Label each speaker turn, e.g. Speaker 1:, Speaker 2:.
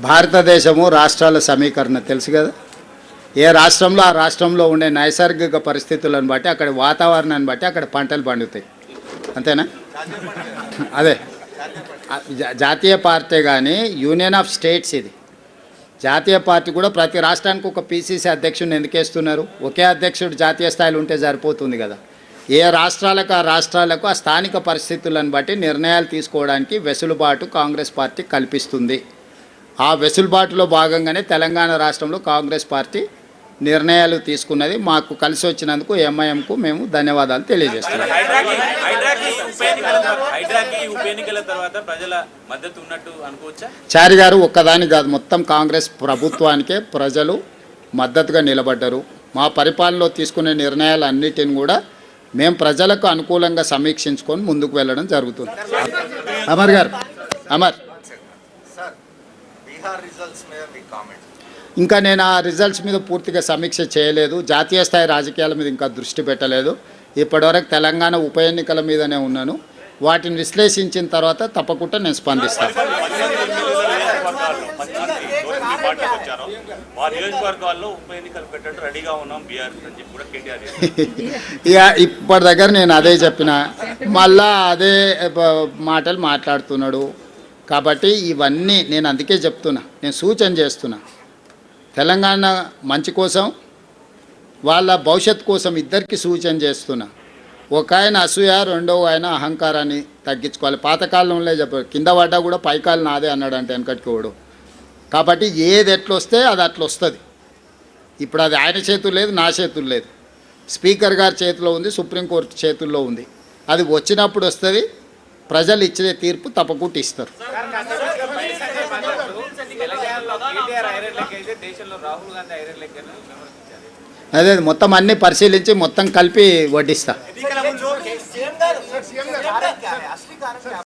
Speaker 1: భారతదేశము రాష్ట్రాల సమీకరణ. తెలుసు కదా? ఏ రాష్ట్రంలో ఆ రాష్ట్రంలో ఉండే నైసర్గిక పరిస్థితులను బట్టి అక్కడ వాతావరణాన్ని బట్టి అక్కడ పంటలు పండుతాయి. అంతేనా? అదే. జాతీయ పార్టీ కానీ యూనియన్ ఆఫ్ స్టేట్స్ ఇది. జాతీయ పార్టీ కూడా ప్రతి రాష్ట్రానికి ఒక పీసీసీ అధ్యక్షుడిని ఎందుకేస్తున్నారు ఒకే అధ్యక్షుడు జాతీయ స్థాయిలో ఉంటే సరిపోతుంది కదా. ఏ రాష్ట్రాలకు ఆ రాష్ట్రాలకు ఆ స్థానిక పరిస్థితులను బట్టి నిర్ణయాలు తీసుకోవడానికి వెసులుబాటు కాంగ్రెస్ పార్టీ కల్పిస్తుంది. ఆ వెసులుబాటులో భాగంగానే తెలంగాణ రాష్ట్రంలో కాంగ్రెస్ పార్టీ నిర్ణయాలు తీసుకున్నది. మాకు కలిసి వచ్చినందుకు ఎంఐఎంకు మేము ధన్యవాదాలు తెలియజేస్తున్నాం. చారి గారు ఒక్కదాని కాదు మొత్తం కాంగ్రెస్ ప్రభుత్వానికే ప్రజలు మద్దతుగా నిలబడ్డారు. మా పరిపాలనలో తీసుకునే నిర్ణయాలన్నిటిని కూడా మేము ప్రజలకు అనుకూలంగా సమీక్షించుకొని ముందుకు వెళ్ళడం జరుగుతుంది. అమర్ గారు అమర్.
Speaker 2: బీహార్ రిజల్ట్స్ మీద మీ కామెంట్
Speaker 1: ఇంకా నేను ఆ రిజల్ట్స్ మీద పూర్తిగా సమీక్ష చేయలేదు జాతీయ స్థాయి రాజకీయాల మీద ఇంకా దృష్టి పెట్టలేదు ఇప్పటివరకు తెలంగాణ ఉప ఎన్నికల మీదనే ఉన్నాను వాటిని విశ్లేషించిన తర్వాత తప్పకుండా నేను స్పందిస్తాను
Speaker 3: పార్టీకి వచ్చారు మా నియోజకవర్గాల్లో ఉప ఎన్నికలు పెట్టడం రెడీగా ఉన్నాం బీఆర్ అని చెప్పి కూడా కేటీఆర్ గారు
Speaker 1: ఇక ఇప్పటి దగ్గర నేను అదే చెప్పిన మళ్ళా అదే మాటలు మాట్లాడుతున్నాడు కాబట్టి ఇవన్నీ నేను అందుకే చెప్తున్నా. నేను సూచన చేస్తున్నా. తెలంగాణ మంచి కోసం వాళ్ళ భవిష్యత్ కోసం ఇద్దరికి సూచన చేస్తున్నా. ఒక ఆయన అసూయ రెండో ఆయన అహంకారాన్ని తగ్గించుకోవాలి. పాతకాలంలో చెప్పారు కింద పడ్డా కూడా పైకాలు నాదే అన్నాడు అంటే వెనకటికోడు కాబట్టి ఏది ఎట్లొస్తే అది అట్లా వస్తుంది ఇప్పుడు అది ఆయన చేతులు లేదు నా చేతులు లేదు. స్పీకర్ గారి చేతిలో ఉంది సుప్రీంకోర్టు చేతుల్లో ఉంది. అది వచ్చినప్పుడు వస్తుంది ప్రజలు ఇచ్చే తీర్పు తప్పకుండా ఇస్తారు అదే మొత్తం అన్నీ పరిశీలించి మొత్తం కలిపి వడ్డిస్తా